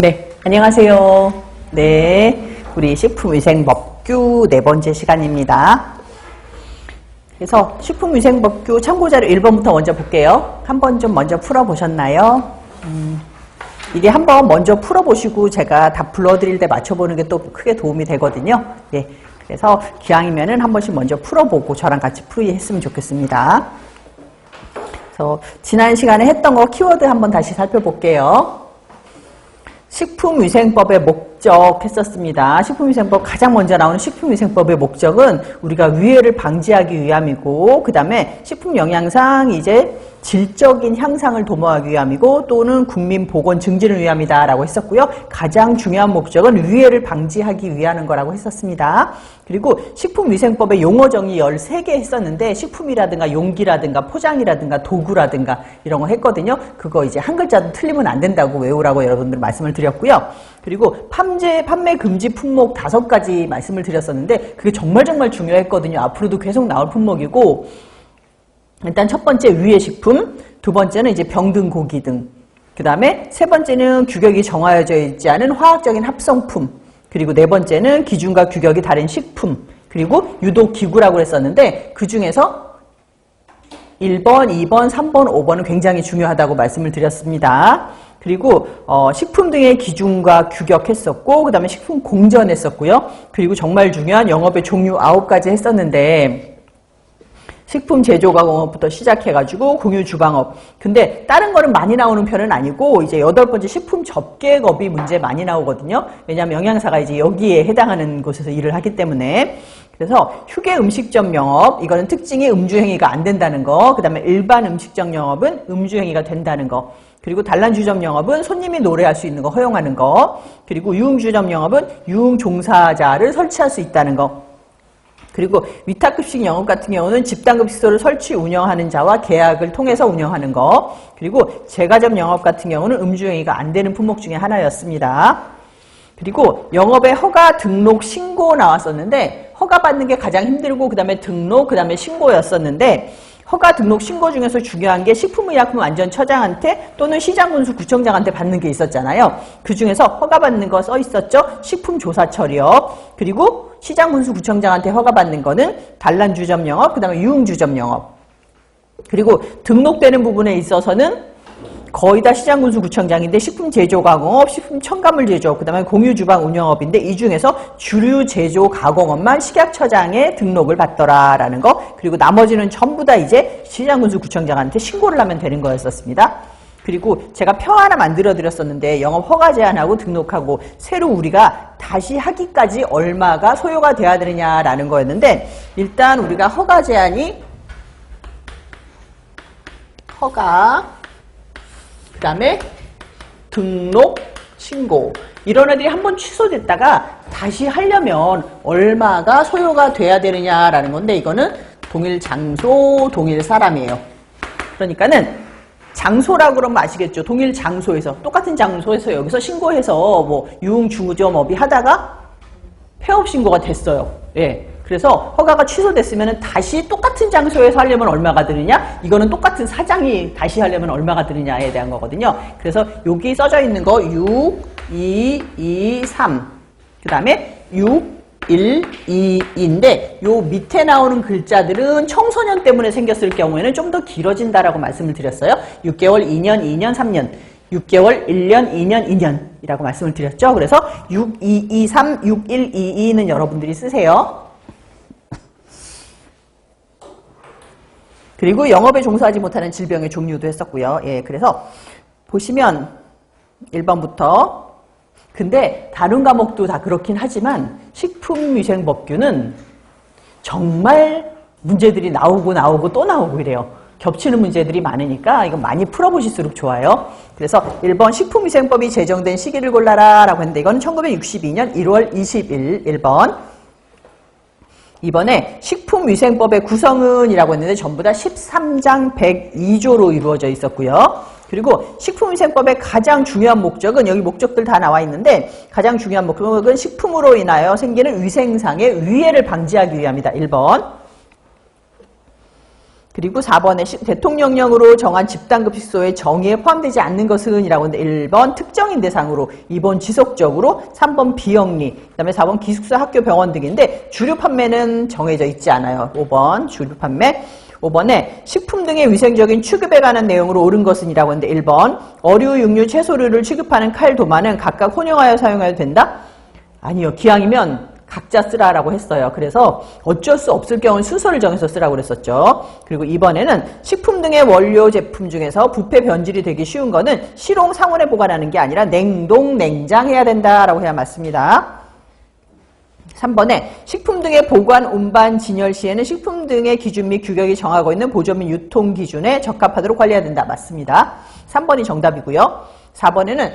네, 안녕하세요. 네, 우리 식품위생법규 네 번째 시간입니다. 그래서 식품위생법규 참고자료 1번부터 먼저 볼게요. 한번 좀 먼저 풀어보셨나요? 음, 이게 한번 먼저 풀어보시고 제가 답 불러드릴 때 맞춰보는 게 또 크게 도움이 되거든요. 예, 그래서 기왕이면은 한 번씩 먼저 풀어보고 저랑 같이 풀이했으면 좋겠습니다. 그래서 지난 시간에 했던 거 키워드 한번 다시 살펴볼게요. 식품위생법의 목적 했었습니다. 식품위생법 가장 먼저 나오는 식품위생법의 목적은 우리가 위해를 방지하기 위함이고 그 다음에 식품 영양상 이제 질적인 향상을 도모하기 위함이고 또는 국민 보건 증진을 위함이다라고 했었고요. 가장 중요한 목적은 위해를 방지하기 위하는 거라고 했었습니다. 그리고 식품위생법의 용어 정의 13개 했었는데 식품이라든가 용기라든가 포장이라든가 도구라든가 이런 거 했거든요. 그거 이제 한 글자도 틀리면 안 된다고 외우라고 여러분들 말씀을 드렸고요. 그리고 판재, 판매 금지 품목 다섯 가지 말씀을 드렸었는데 그게 정말 정말 중요했거든요. 앞으로도 계속 나올 품목이고 일단 첫 번째 위해 식품, 두 번째는 이제 병 등 고기 등, 그 다음에 세 번째는 규격이 정하여져 있지 않은 화학적인 합성품, 그리고 네 번째는 기준과 규격이 다른 식품, 그리고 유독 기구라고 했었는데 그 중에서 1번, 2번, 3번, 5번은 굉장히 중요하다고 말씀을 드렸습니다. 그리고 어, 식품 등의 기준과 규격 했었고 그 다음에 식품 공전 했었고요. 그리고 정말 중요한 영업의 종류 9가지 했었는데 식품 제조가 공업부터 시작해가지고 공유 주방업. 근데 다른 거는 많이 나오는 편은 아니고 이제 여덟 번째 식품 접객업이 문제 많이 나오거든요. 왜냐하면 영양사가 이제 여기에 해당하는 곳에서 일을 하기 때문에. 그래서 휴게 음식점 영업 이거는 특징이 음주 행위가 안 된다는 거. 그다음에 일반 음식점 영업은 음주 행위가 된다는 거. 그리고 단란주점 영업은 손님이 노래할 수 있는 거 허용하는 거. 그리고 유흥주점 영업은 유흥 종사자를 설치할 수 있다는 거. 그리고 위탁급식 영업 같은 경우는 집단급식소를 설치 운영하는 자와 계약을 통해서 운영하는 거. 그리고 제과점 영업 같은 경우는 음주행위가 안 되는 품목 중에 하나였습니다. 그리고 영업의 허가 등록 신고 나왔었는데 허가 받는 게 가장 힘들고 그 다음에 등록 그 다음에 신고였었는데 허가 등록 신고 중에서 중요한 게 식품의약품안전처장한테 또는 시장군수 구청장한테 받는 게 있었잖아요. 그 중에서 허가 받는 거 써 있었죠. 식품조사처리요. 그리고 시장군수 구청장한테 허가 받는 거는 단란주점 영업, 그 다음에 유흥주점 영업. 그리고 등록되는 부분에 있어서는 거의 다 시장군수 구청장인데 식품 제조 가공업, 식품 첨가물 제조, 그다음에 공유 주방 운영업인데 이 중에서 주류 제조 가공업만 식약처장에 등록을 받더라라는 거. 그리고 나머지는 전부 다 이제 시장군수 구청장한테 신고를 하면 되는 거였었습니다. 그리고 제가 표 하나 만들어 드렸었는데 영업 허가 제한하고 등록하고 새로 우리가 다시 하기까지 얼마가 소요가 돼야 되느냐라는 거였는데 일단 우리가 허가 제한이 허가 그 다음에 등록, 신고 이런 애들이 한 번 취소됐다가 다시 하려면 얼마가 소요가 돼야 되느냐라는 건데 이거는 동일 장소, 동일 사람이에요. 그러니까는 장소라고 그러면 아시겠죠? 동일 장소에서 똑같은 장소에서 여기서 신고해서 뭐 유흥 중점업이 하다가 폐업 신고가 됐어요. 예. 그래서 허가가 취소됐으면 다시 똑같은 장소에서 하려면 얼마가 드느냐? 이거는 똑같은 사장이 다시 하려면 얼마가 드느냐에 대한 거거든요. 그래서 여기 써져 있는 거 6, 2, 2, 3. 그 다음에 6, 1, 2, 2인데 요 밑에 나오는 글자들은 청소년 때문에 생겼을 경우에는 좀 더 길어진다라고 말씀을 드렸어요. 6개월, 2년, 2년, 3년. 6개월, 1년, 2년, 2년이라고 말씀을 드렸죠. 그래서 6, 2, 2, 3, 6, 1, 2, 2는 여러분들이 쓰세요. 그리고 영업에 종사하지 못하는 질병의 종류도 했었고요. 예, 그래서 보시면 1번부터 근데 다른 과목도 다 그렇긴 하지만 식품위생법규는 정말 문제들이 나오고 나오고 또 나오고 이래요. 겹치는 문제들이 많으니까 이거 많이 풀어보실수록 좋아요. 그래서 1번 식품위생법이 제정된 시기를 골라라 라고 했는데 이건 1962년 1월 20일 1번 이번에 식 품위생법의 구성은 이라고 했는데 전부 다 13장 102조로 이루어져 있었고요. 그리고 식품위생법의 가장 중요한 목적은 여기 목적들 다 나와 있는데 가장 중요한 목적은 식품으로 인하여 생기는 위생상의 위해를 방지하기 위함이다. 1번. 그리고 4번에 대통령령으로 정한 집단급식소의 정의에 포함되지 않는 것은 이라고 하는데 1번 특정인 대상으로 2번 지속적으로 3번 비영리 그 다음에 4번 기숙사 학교 병원 등인데 주류 판매는 정해져 있지 않아요 5번 주류 판매 5번에 식품 등의 위생적인 취급에 관한 내용으로 옳은 것은 이라고 하는데 1번 어류, 육류, 채소류를 취급하는 칼, 도마는 각각 혼용하여 사용해도 된다? 아니요. 기왕이면 각자 쓰라라고 했어요. 그래서 어쩔 수 없을 경우는 순서를 정해서 쓰라고 그랬었죠. 그리고 이번에는 식품 등의 원료 제품 중에서 부패 변질이 되기 쉬운 거는 실용 상온에 보관하는 게 아니라 냉동, 냉장해야 된다라고 해야 맞습니다. 3번에 식품 등의 보관, 운반, 진열 시에는 식품 등의 기준 및 규격이 정하고 있는 보존 및 유통 기준에 적합하도록 관리해야 된다. 맞습니다. 3번이 정답이고요. 4번에는